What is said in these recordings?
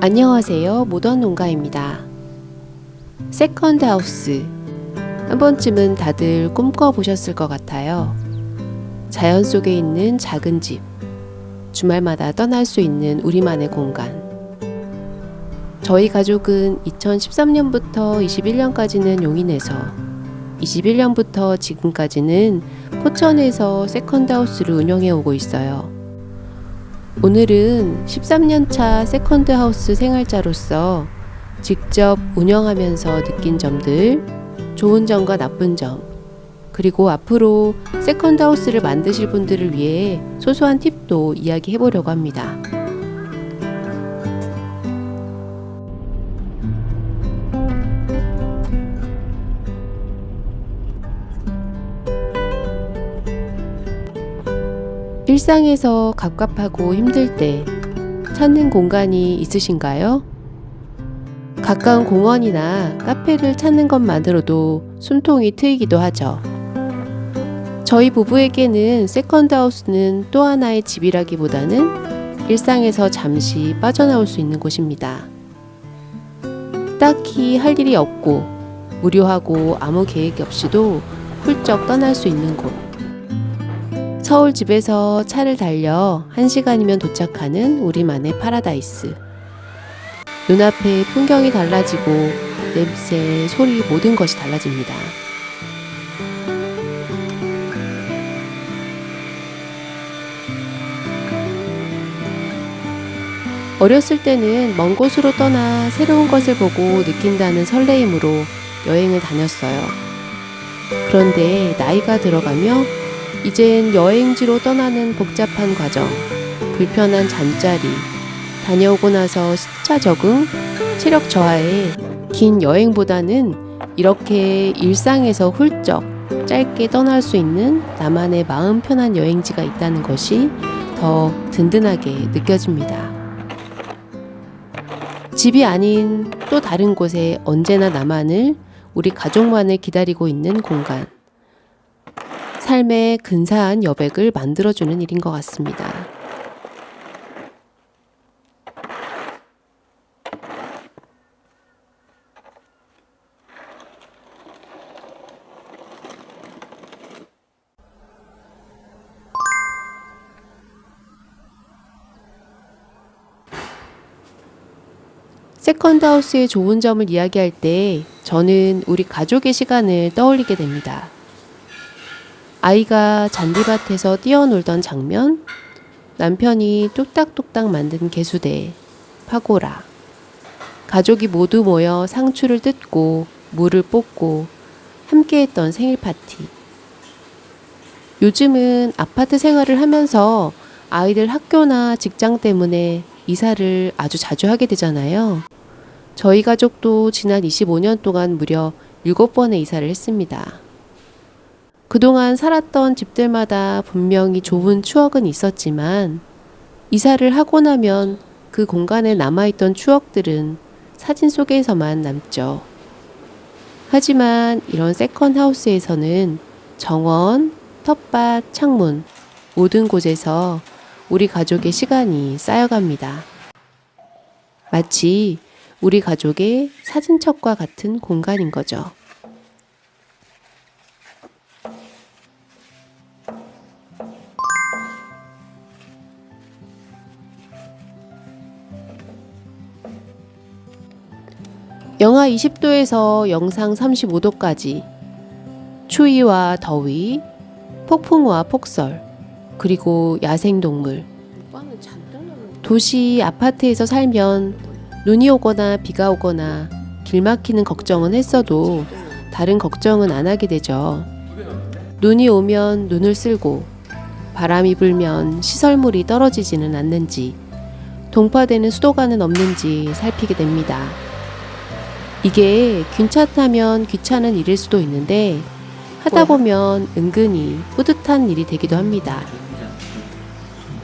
안녕하세요. 모던 농가입니다. 세컨드 하우스. 한 번쯤은 다들 꿈꿔보셨을 것 같아요. 자연 속에 있는 작은 집. 주말마다 떠날 수 있는 우리만의 공간. 저희 가족은 2013년부터 21년까지는 용인에서, 21년부터 지금까지는 포천에서 세컨드 하우스를 운영해 오고 있어요. 오늘은 13년차 세컨드 하우스 생활자로서 직접 운영하면서 느낀 점들, 좋은 점과 나쁜 점, 그리고 앞으로 세컨드 하우스를 만드실 분들을 위해 소소한 팁도 이야기해 보려고 합니다. 일상에서 갑갑하고 힘들 때 찾는 공간이 있으신가요? 가까운 공원이나 카페를 찾는 것만으로도 숨통이 트이기도 하죠. 저희 부부에게는 세컨드 하우스는 또 하나의 집이라기보다는 일상에서 잠시 빠져나올 수 있는 곳입니다. 딱히 할 일이 없고 무료하고 아무 계획 없이도 훌쩍 떠날 수 있는 곳. 서울 집에서 차를 달려 1시간이면 도착하는 우리만의 파라다이스. 눈앞에 풍경이 달라지고 냄새, 소리 모든 것이 달라집니다. 어렸을 때는 먼 곳으로 떠나 새로운 것을 보고 느낀다는 설레임으로 여행을 다녔어요. 그런데 나이가 들어가며 이젠 여행지로 떠나는 복잡한 과정, 불편한 잠자리, 다녀오고 나서 시차 적응, 체력 저하에 긴 여행보다는 이렇게 일상에서 훌쩍 짧게 떠날 수 있는 나만의 마음 편한 여행지가 있다는 것이 더 든든하게 느껴집니다. 집이 아닌 또 다른 곳에 언제나 나만을 우리 가족만을 기다리고 있는 공간. 삶의 근사한 여백을 만들어주는 일인 것 같습니다. 세컨드 하우스의 좋은 점을 이야기할 때 저는 우리 가족의 시간을 떠올리게 됩니다. 아이가 잔디밭에서 뛰어놀던 장면, 남편이 뚝딱뚝딱 만든 개수대, 파고라, 가족이 모두 모여 상추를 뜯고 물을 뽑고 함께 했던 생일 파티. 요즘은 아파트 생활을 하면서 아이들 학교나 직장 때문에 이사를 아주 자주 하게 되잖아요. 저희 가족도 지난 25년 동안 무려 7번의 이사를 했습니다. 그동안 살았던 집들마다 분명히 좋은 추억은 있었지만 이사를 하고 나면 그 공간에 남아있던 추억들은 사진 속에서만 남죠. 하지만 이런 세컨 하우스에서는 정원, 텃밭, 창문 모든 곳에서 우리 가족의 시간이 쌓여갑니다. 마치 우리 가족의 사진첩과 같은 공간인 거죠. 영하 20도에서 영상 35도까지 추위와 더위, 폭풍과 폭설, 그리고 야생동물. 도시 아파트에서 살면 눈이 오거나 비가 오거나 길 막히는 걱정은 했어도 다른 걱정은 안 하게 되죠. 눈이 오면 눈을 쓸고 바람이 불면 시설물이 떨어지지는 않는지 동파되는 수도관은 없는지 살피게 됩니다. 이게 괜찮다면 귀찮은 일일 수도 있는데 하다 보면 은근히 뿌듯한 일이 되기도 합니다.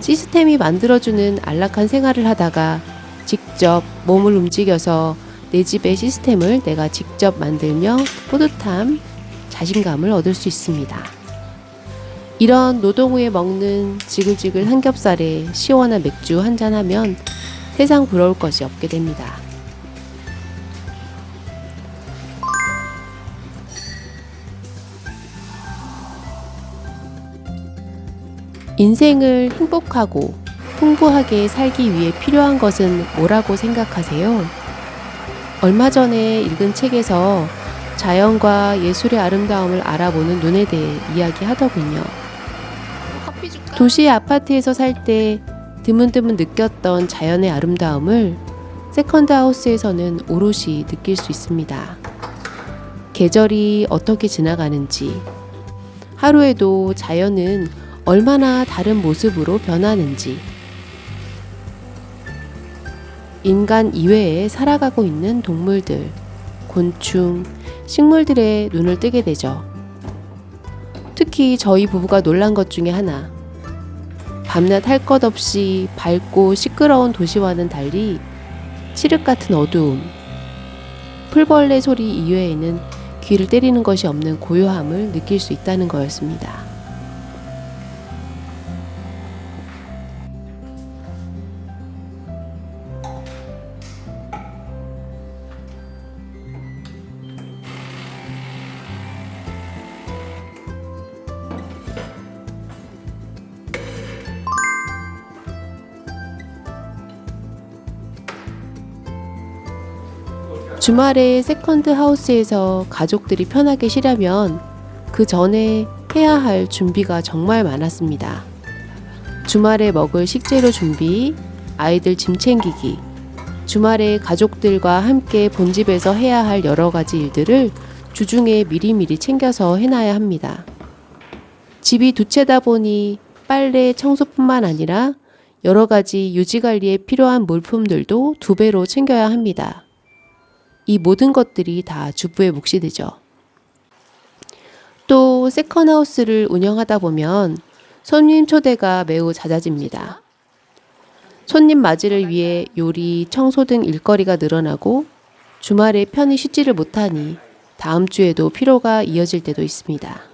시스템이 만들어주는 안락한 생활을 하다가 직접 몸을 움직여서 내 집의 시스템을 내가 직접 만들며 뿌듯함, 자신감을 얻을 수 있습니다. 이런 노동 후에 먹는 지글지글 삼겹살에 시원한 맥주 한 잔하면 세상 부러울 것이 없게 됩니다. 인생을 행복하고 풍부하게 살기 위해 필요한 것은 뭐라고 생각하세요? 얼마 전에 읽은 책에서 자연과 예술의 아름다움을 알아보는 눈에 대해 이야기하더군요. 커피 줄까? 도시 아파트에서 살 때 드문드문 느꼈던 자연의 아름다움을 세컨드 하우스에서는 오롯이 느낄 수 있습니다. 계절이 어떻게 지나가는지, 하루에도 자연은 얼마나 다른 모습으로 변하는지, 인간 이외에 살아가고 있는 동물들, 곤충, 식물들의 눈을 뜨게 되죠. 특히 저희 부부가 놀란 것 중에 하나. 밤낮 할 것 없이 밝고 시끄러운 도시와는 달리 칠흑 같은 어두움, 풀벌레 소리 이외에는 귀를 때리는 것이 없는 고요함을 느낄 수 있다는 거였습니다. 주말에 세컨드 하우스에서 가족들이 편하게 쉬려면 그 전에 해야 할 준비가 정말 많았습니다. 주말에 먹을 식재료 준비, 아이들 짐 챙기기, 주말에 가족들과 함께 본집에서 해야 할 여러 가지 일들을 주중에 미리미리 챙겨서 해놔야 합니다. 집이 두 채다 보니 빨래, 청소뿐만 아니라 여러 가지 유지 관리에 필요한 물품들도 두 배로 챙겨야 합니다. 이 모든 것들이 다 주부의 몫이 되죠. 또 세컨하우스를 운영하다 보면 손님 초대가 매우 잦아집니다. 손님 맞이를 위해 요리, 청소 등 일거리가 늘어나고 주말에 편히 쉬지를 못하니 다음 주에도 피로가 이어질 때도 있습니다.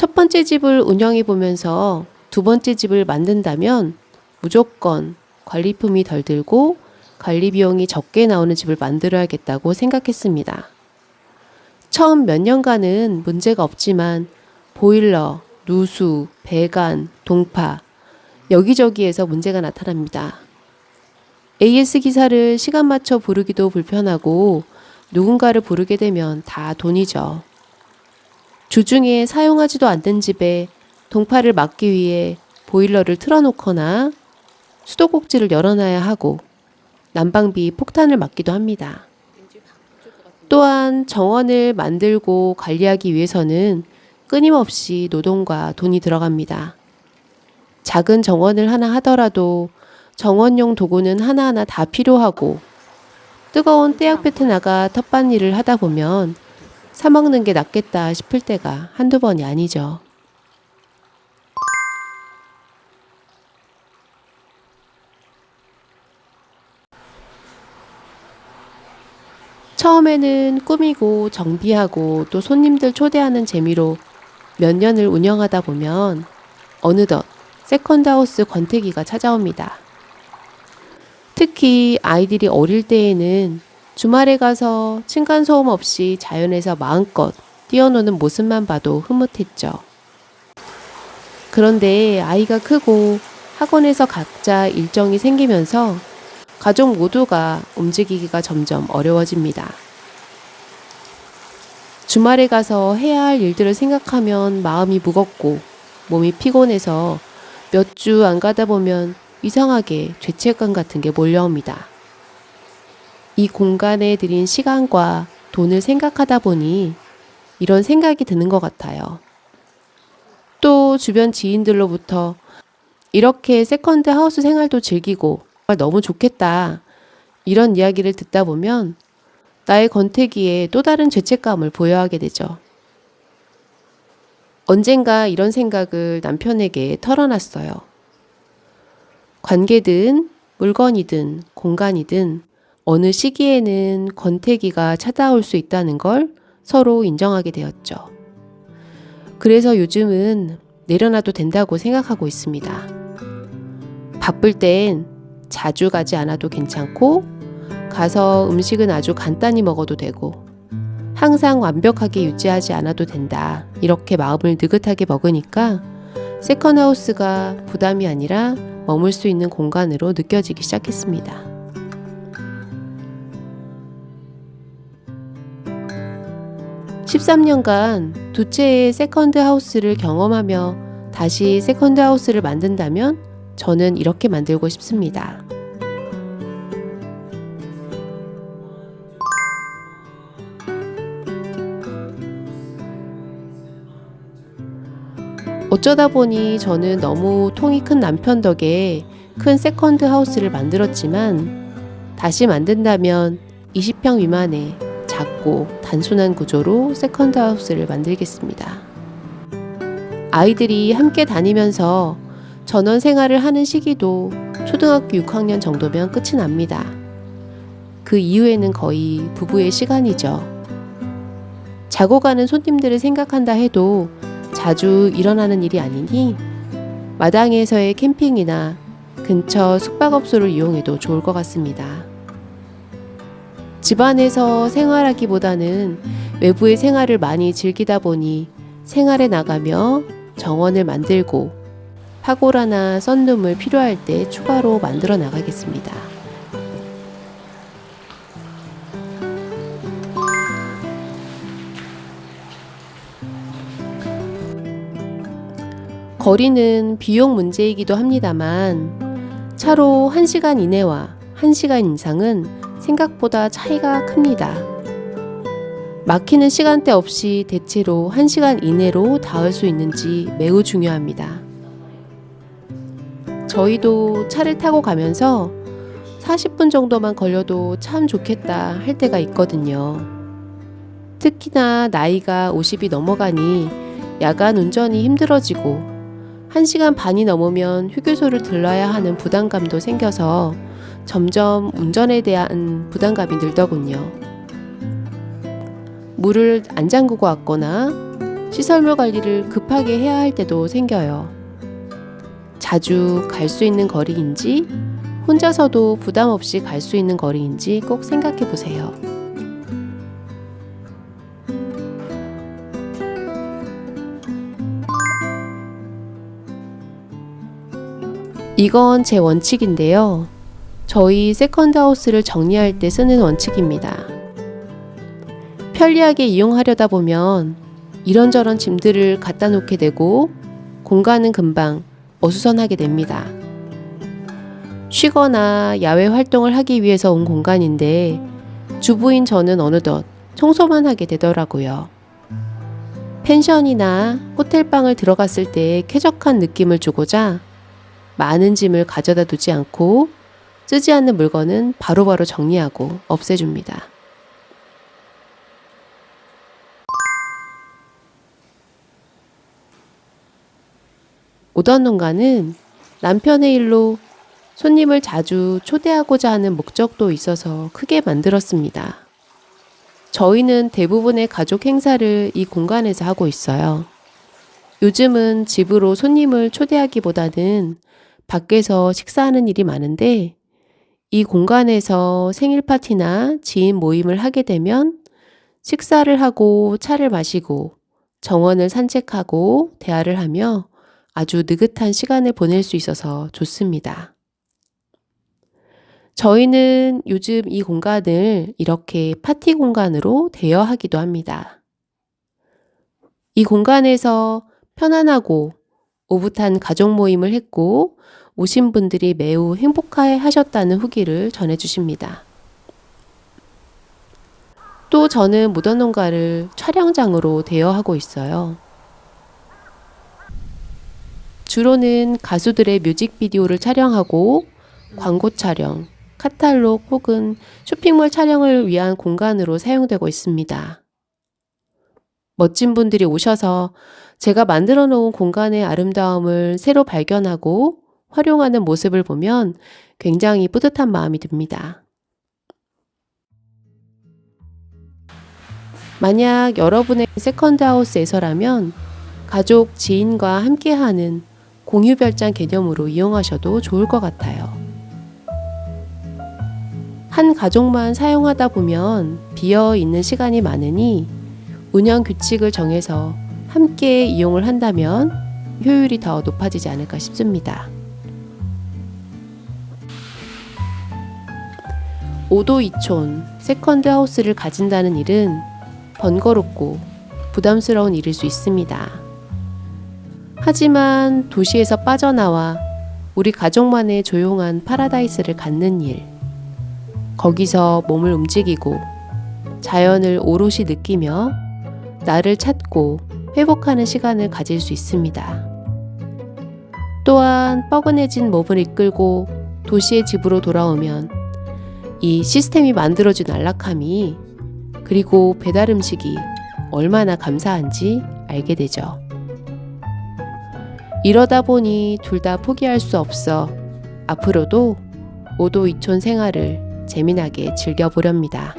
첫 번째 집을 운영해 보면서 두 번째 집을 만든다면 무조건 관리품이 덜 들고 관리 비용이 적게 나오는 집을 만들어야겠다고 생각했습니다. 처음 몇 년간은 문제가 없지만 보일러, 누수, 배관, 동파 여기저기에서 문제가 나타납니다. AS 기사를 시간 맞춰 부르기도 불편하고 누군가를 부르게 되면 다 돈이죠. 주중에 사용하지도 않는 집에 동파를 막기 위해 보일러를 틀어놓거나 수도꼭지를 열어놔야 하고 난방비 폭탄을 맞기도 합니다. 또한 정원을 만들고 관리하기 위해서는 끊임없이 노동과 돈이 들어갑니다. 작은 정원을 하나 하더라도 정원용 도구는 하나하나 다 필요하고 뜨거운 떼약볕에 나가 텃밭 일을 하다 보면 사먹는 게 낫겠다 싶을 때가 한두 번이 아니죠. 처음에는 꾸미고 정비하고 또 손님들 초대하는 재미로 몇 년을 운영하다 보면 어느덧 세컨드하우스 권태기가 찾아옵니다. 특히 아이들이 어릴 때에는 주말에 가서 층간 소음 없이 자연에서 마음껏 뛰어노는 모습만 봐도 흐뭇했죠. 그런데 아이가 크고 학원에서 각자 일정이 생기면서 가족 모두가 움직이기가 점점 어려워집니다. 주말에 가서 해야 할 일들을 생각하면 마음이 무겁고 몸이 피곤해서 몇 주 안 가다 보면 이상하게 죄책감 같은 게 몰려옵니다. 이 공간에 들인 시간과 돈을 생각하다 보니 이런 생각이 드는 것 같아요. 또 주변 지인들로부터 이렇게 세컨드 하우스 생활도 즐기고 너무 좋겠다. 이런 이야기를 듣다 보면 나의 권태기에 또 다른 죄책감을 보여하게 되죠. 언젠가 이런 생각을 남편에게 털어놨어요. 관계든 물건이든 공간이든 어느 시기에는 권태기가 찾아올 수 있다는 걸 서로 인정하게 되었죠. 그래서 요즘은 내려놔도 된다고 생각하고 있습니다. 바쁠 땐 자주 가지 않아도 괜찮고, 가서 음식은 아주 간단히 먹어도 되고, 항상 완벽하게 유지하지 않아도 된다. 이렇게 마음을 느긋하게 먹으니까 세컨하우스가 부담이 아니라 머물 수 있는 공간으로 느껴지기 시작했습니다. (13년간) 두 채의 세컨드 하우스를 경험하며 다시 세컨드 하우스를 만든다면 저는 이렇게 만들고 싶습니다. 어쩌다 보니 저는 너무 통이 큰 남편 덕에 큰 세컨드 하우스를 만들었지만 다시 만든다면 20평 미만의 작고 단순한 구조로 세컨드 하우스를 만들겠습니다. 아이들이 함께 다니면서 전원 생활을 하는 시기도 초등학교 6학년 정도면 끝이 납니다. 그 이후에는 거의 부부의 시간이죠. 자고 가는 손님들을 생각한다 해도 자주 일어나는 일이 아니니 마당에서의 캠핑이나 근처 숙박업소를 이용해도 좋을 것 같습니다. 집안에서 생활하기보다는 외부의 생활을 많이 즐기다 보니 생활에 나가며 정원을 만들고 파고라나 썬룸을 필요할 때 추가로 만들어 나가겠습니다. 거리는 비용 문제이기도 합니다만 차로 1시간 이내와 1시간 이상은 생각보다 차이가 큽니다. 막히는 시간대 없이 대체로 1시간 이내로 닿을 수 있는지 매우 중요합니다. 저희도 차를 타고 가면서 40분 정도만 걸려도 참 좋겠다 할 때가 있거든요. 특히나 나이가 50이 넘어가니 야간 운전이 힘들어지고 1시간 반이 넘으면 휴게소를 들러야 하는 부담감도 생겨서 점점 운전에 대한 부담감이 늘더군요. 물을 안 잠그고 왔거나 시설물 관리를 급하게 해야 할 때도 생겨요. 자주 갈 수 있는 거리인지 혼자서도 부담 없이 갈 수 있는 거리인지 꼭 생각해 보세요. 이건 제 원칙인데요. 저희 세컨드 하우스를 정리할 때 쓰는 원칙입니다. 편리하게 이용하려다 보면 이런저런 짐들을 갖다 놓게 되고 공간은 금방 어수선하게 됩니다. 쉬거나 야외 활동을 하기 위해서 온 공간인데 주부인 저는 어느덧 청소만 하게 되더라고요. 펜션이나 호텔방을 들어갔을 때 쾌적한 느낌을 주고자 많은 짐을 가져다 두지 않고 쓰지 않는 물건은 바로 바로 정리하고 없애줍니다. 오던 농가는 남편의 일로 손님을 자주 초대하고자 하는 목적도 있어서 크게 만들었습니다. 저희는 대부분의 가족 행사를 이 공간에서 하고 있어요. 요즘은 집으로 손님을 초대하기보다는 밖에서 식사하는 일이 많은데 이 공간에서 생일 파티나 지인 모임을 하게 되면 식사를 하고 차를 마시고 정원을 산책하고 대화를 하며 아주 느긋한 시간을 보낼 수 있어서 좋습니다. 저희는 요즘 이 공간을 이렇게 파티 공간으로 대여하기도 합니다. 이 공간에서 편안하고 오붓한 가족 모임을 했고 오신 분들이 매우 행복해 하셨다는 후기를 전해주십니다. 또 저는 무덤농가를 촬영장으로 대여하고 있어요. 주로는 가수들의 뮤직비디오를 촬영하고 광고 촬영, 카탈로그 혹은 쇼핑몰 촬영을 위한 공간으로 사용되고 있습니다. 멋진 분들이 오셔서 제가 만들어 놓은 공간의 아름다움을 새로 발견하고 활용하는 모습을 보면 굉장히 뿌듯한 마음이 듭니다. 만약 여러분의 세컨드 하우스에서라면 가족, 지인과 함께하는 공유 별장 개념으로 이용하셔도 좋을 것 같아요. 한 가족만 사용하다 보면 비어 있는 시간이 많으니 운영 규칙을 정해서 함께 이용을 한다면 효율이 더 높아지지 않을까 싶습니다. 오도 이촌 세컨드 하우스를 가진다는 일은 번거롭고 부담스러운 일일 수 있습니다. 하지만 도시에서 빠져나와 우리 가족만의 조용한 파라다이스를 갖는 일, 거기서 몸을 움직이고 자연을 오롯이 느끼며 나를 찾고 회복하는 시간을 가질 수 있습니다. 또한 뻐근해진 몸을 이끌고 도시의 집으로 돌아오면 이 시스템이 만들어준 안락함이 그리고 배달 음식이 얼마나 감사한지 알게 되죠. 이러다 보니 둘 다 포기할 수 없어 앞으로도 오도 이촌 생활을 재미나게 즐겨보렵니다.